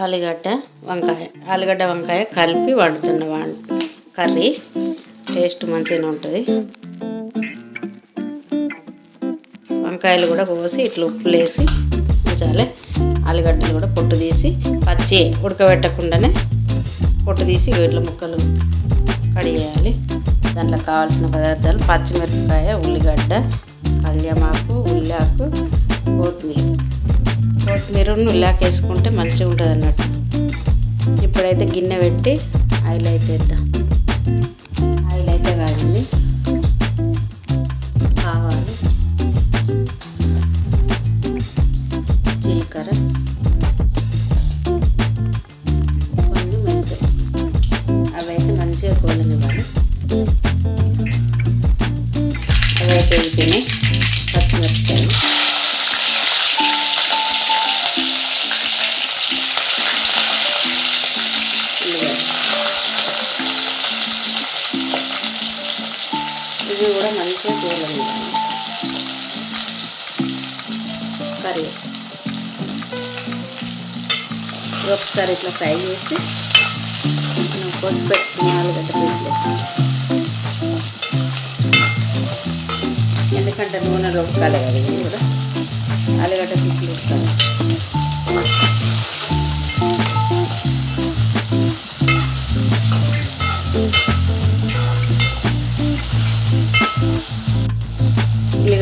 ఆలుగడ్డ వంకాయ ఆలుగడ్డ వంకాయ కలిపి వండుతున్న కర్రీ. టేస్ట్ మంచిగానే ఉంటుంది. వంకాయలు కూడా కోసి ఇట్లా ఉప్పులు వేసి ఉంచాలి. ఆలుగడ్డలు కూడా పొట్టు తీసి పచ్చి ఉడకబెట్టకుండానే పొట్టు తీసి ఇట్లా ముక్కలు కడిగేయాలి. దాంట్లో కావాల్సిన పదార్థాలు పచ్చిమిరపకాయ ఉల్లిగడ్డ కళ్యామాకు ఉల్లాకు కొత్తిమీర. కొత్తిమీరను ఇలాకేసుకుంటే మంచిగా ఉంటుంది అన్నట్టు ఇప్పుడైతే గిన్నె పెట్టి ఆయిల్ అయితే వేద్దాం ఇవి కూడా మంచిగా కోలనివ్వాలి కర్రీ. ఒకసారి ఇట్లా ఫ్రై చేసి పసుపు పెట్టుకుని ఆలుగడ్డ పీసులు ఎందుకంటే నూనెలో ఉడకాలి కదా కూడా. ఆలుగడ్డ పీసులు ఉడకాలి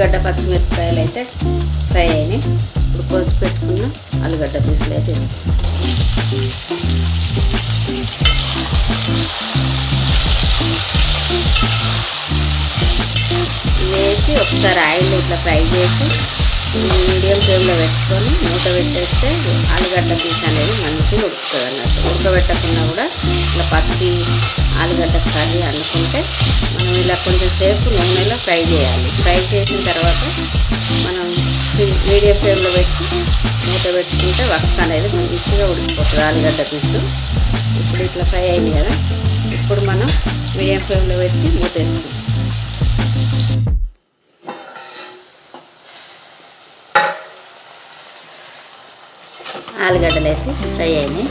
ఉల్లిగడ్డ పచ్చిమిరపకాయలు అయితే ఫ్రై అయినాయి. ఇప్పుడు కోసి పెట్టుకున్న ఆలుగడ్డ పీసులు అయితే వేసి ఒకసారి ఆయిల్ ఇట్లా ఫ్రై చేసి మీడియం ఫ్లేమ్లో పెట్టుకొని మూత పెట్టేస్తే ఆలుగడ్డ పీస్ అనేది మంచిగా ఉడుకుతుంది అన్నట్టు. ఉడకబెట్టకుండా కూడా ఇట్లా పచ్చి ఆలుగడ్డ కర్రీ అనుకుంటే మనం ఇలా కొంచెం సేపు నూనెలో ఫ్రై చేయాలి. ఫ్రై చేసిన తర్వాత మనం మీడియం ఫ్లేమ్లో పెట్టి మూత పెట్టుకుంటే వక్క అనేది మంచిగా ఉడికిపోతుంది ఆలుగడ్డ పీసు. ఇప్పుడు ఇట్లా ఫ్రై అయింది కదా. ఇప్పుడు మనం మీడియం ఫ్లేమ్లో పెట్టి మూత వేసుకుంటాం ఆలుగడ్డలు ఫ్రై అయినాయి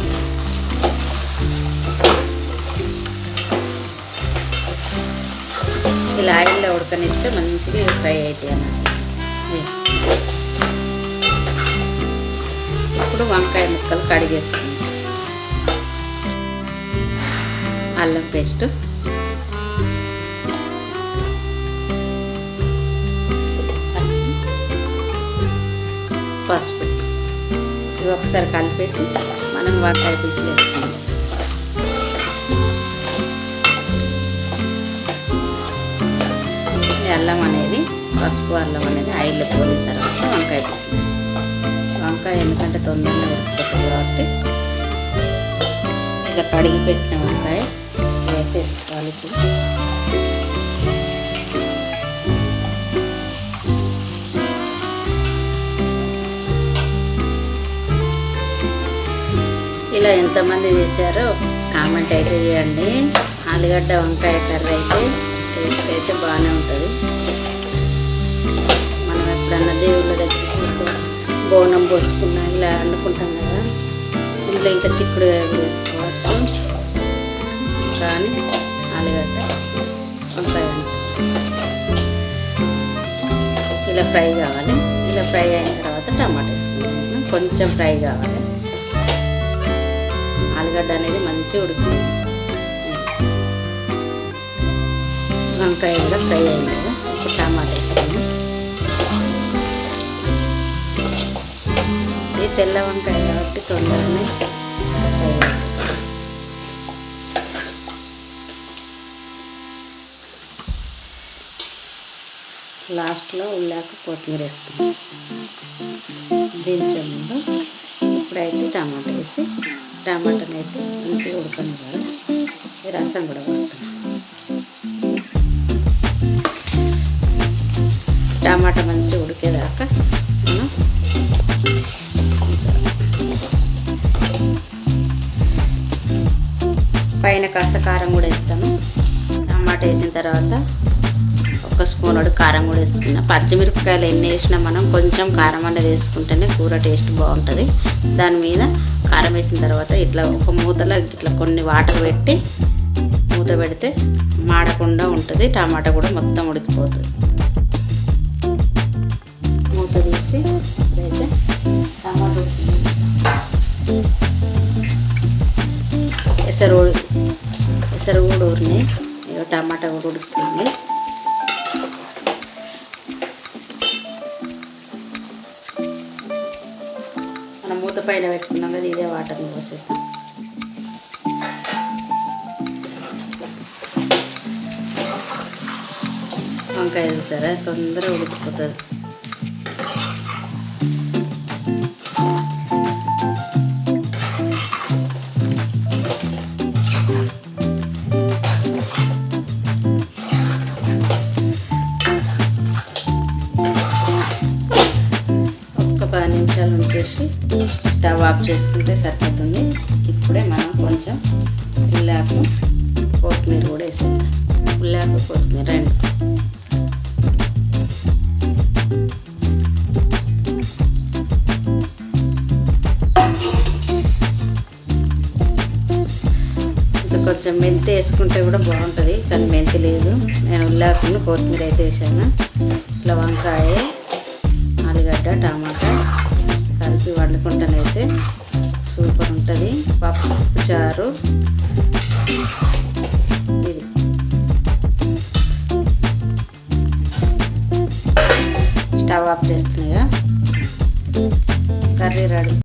ఇలా ఆయిల్లో ఉడకనిస్తే మంచిగా ఫ్రై అవుతాయి అన్నమాట. ఇప్పుడు వంకాయ ముక్కలు కడిగేస్తుంది అల్లం పేస్ట్. పసుపు. ఇవి ఒకసారి కలిపేసి మనం వంకాయ పీసులు వేసుకుందాం అల్లం అనేది పసుపు అల్లం అనేది ఆయిల్లో పోయిన తర్వాత వంకాయ పీసులు. వంకాయ ఎందుకంటే తొందరగా ఉడికిపోతుంది కాబట్టి ఇట్లా కడిగి పెట్టిన వంకాయ వేసేసుకోవాలి ఇప్పుడు. ఇలా ఎంతమంది చేశారో కామెంట్ అయితే చేయండి. ఆలుగడ్డ వంకాయ కర్రీ అయితే టేస్ట్ అయితే బాగానే ఉంటుంది. మనం ఎప్పుడన్నా దేవుళ్ళ దగ్గర బోనం పోసుకున్నా ఇలా వండుకుంటాం కదా. ఇంట్లో ఇంకా చిక్కుడు వేసుకోవచ్చు. కానీ ఆలుగడ్డ వంకాయ ఇలా ఫ్రై కావాలి. ఇలా ఫ్రై అయిన తర్వాత టమాటా వేసుకుంటాం కొంచెం ఫ్రై కావాలి. ఆలుగడ్డ అనేది మంచిగా ఉడుకుతుంది వంకాయ కూడా ఫ్రై అయింది కదా ఇప్పుడు టమాటా వేస్తాము ఇది తెల్ల వంకాయ కాబట్టి తొందరనే లాస్ట్లో ఉల్లాక కొత్తిమీర వేసుకుంటాం దించే ముందు ఇప్పుడైతే టమాటా వేసి టమాటాని అయితే మంచిగా ఉడకనివ్వాలి. ఈ రసం కూడా వస్తున్నాం టమాటా మంచిగా ఉడికేదాకా మనం పైన కాస్త కారం కూడా వేస్తాను. టమాటా వేసిన తర్వాత ఒక స్పూన్ కారం కూడా వేసుకున్నా. పచ్చిమిరపకాయలు ఎన్ని వేసినా మనం కొంచెం కారం అనేది వేసుకుంటేనే కూర టేస్ట్ బాగుంటుంది. దాని మీద కారం వేసిన తర్వాత ఇట్లా ఒక మూతలో ఇట్లా కొన్ని వాటర్ పెట్టి మూత పెడితే మాడకుండా ఉంటుంది. టమాటా కూడా మొత్తం ఉడికిపోతుంది. మూత తీసి ఇప్పుడైతే టమాటా ఎసరు ఉడి- ఎసరు కూడా ఊరిని టమాటా కూడా ఉడికిపోయింది మూత పైన పెట్టుకున్నాం కదా ఇదే వాటర్ని పోసేద్దాం. వంకాయ చూసారా? తొందరగా ఉడికిపోతుంది. పెట్టేసి స్టవ్ ఆఫ్ చేసుకుంటే సరిపోతుంది. ఇప్పుడే మనం కొంచెం ఉల్లాకు కొత్తిమీర కూడా వేసేద్దాం. ఉల్లాకు కొత్తిమీర రెండు. కొంచెం మెంతి వేసుకుంటే కూడా బాగుంటుంది కానీ మెంతి లేదు. నేను ఉల్లాకులు కొత్తిమీర అయితే వేసాను. ఇట్లా వంకాయ ఆలుగడ్డ టమాటా కలిపి వండుకుంటానైతే. సూపర్ ఉంటుంది. పప్పు చారు. ఇది. స్టవ్ ఆఫ్ చేస్తున్నాయిగా కర్రీ రెడీ.